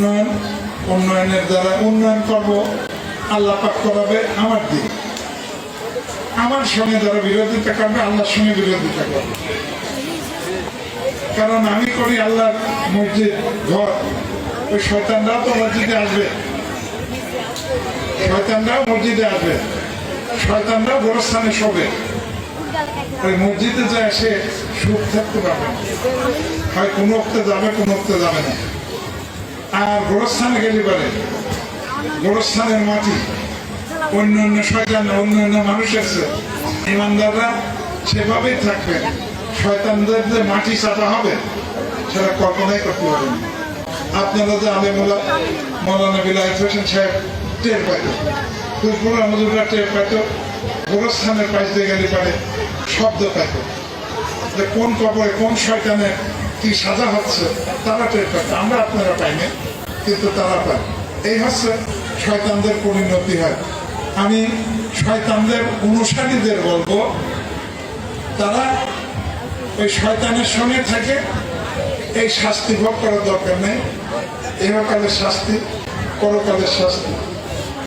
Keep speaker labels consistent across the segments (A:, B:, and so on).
A: উন্নয়ন, উন্নয়নের দ্বারা উন্নয়ন করব, আল্লাহ পাক করাবে আমার দিক আমার সঙ্গে যারা বিরোধিতা করবে, আল্লাহর সঙ্গে বিরোধিতা করবে। কারণ আমি করি আল্লাহর মসজিদ, ঘর। ওই শয়তানরাও তো মসজিদে আসবে। শয়তানরাও মসজিদে আসবে। শয়তানরাও গোরস্থানে শোবে। ওই মসজিদে যায় সে সুখ থাকতে পারবে হয় কোনো অক্তে যাবে, কোনো অক্তে যাবে না। আর গোরস্থানে গেলে পারে। গোরস্থানের মাটি। অন্য অন্য শয়তান, অন্য অন্য মানুষ আছে। ইমানদাররা সেভাবেই থাকবে। শয়তানদের যে মাটি চাটা হবে। সেটা কল্পনাই করতে পারবেন। আপনারা যে আলে মোলা মৌলানা বিলাহিত হোসেন সাহেব টের পাইত। ফুলপুরা মজুররা টের পাইত। গোরস্থানের পাশ দিয়ে গেলে পারে। শব্দ পাইত। যে কোন কবরে কোন শয়তানের কি সাজা হচ্ছে, তারা টের পাইত আমরা আপনারা পাইনি, কিন্তু তারা পায়। এই হচ্ছে শয়তানদের পরিণতি হয় আমি শয়তানদের অনুসারীদের বলব, তারা ওই শয়তানের সঙ্গে থাকে, এই শাস্তি ভোগ করার দরকার নেই। এহকালের শাস্তি, পরকালের শাস্তি।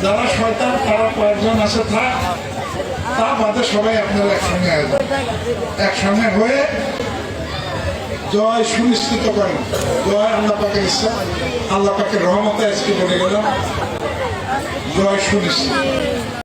A: যারা শয়তান, তারা কয়েকজন আছে, থাক। তা বাদে সবাই আপনারা একসঙ্গে আসবেন। একসঙ্গে হয়ে জয় সুনিশ্চিত করেন। জয় আল্লাহ পাকের ইচ্ছা, আল্লাহ পাকের রহমতে আজকে বলে গেলাম। জয় সুনিশ্চিত।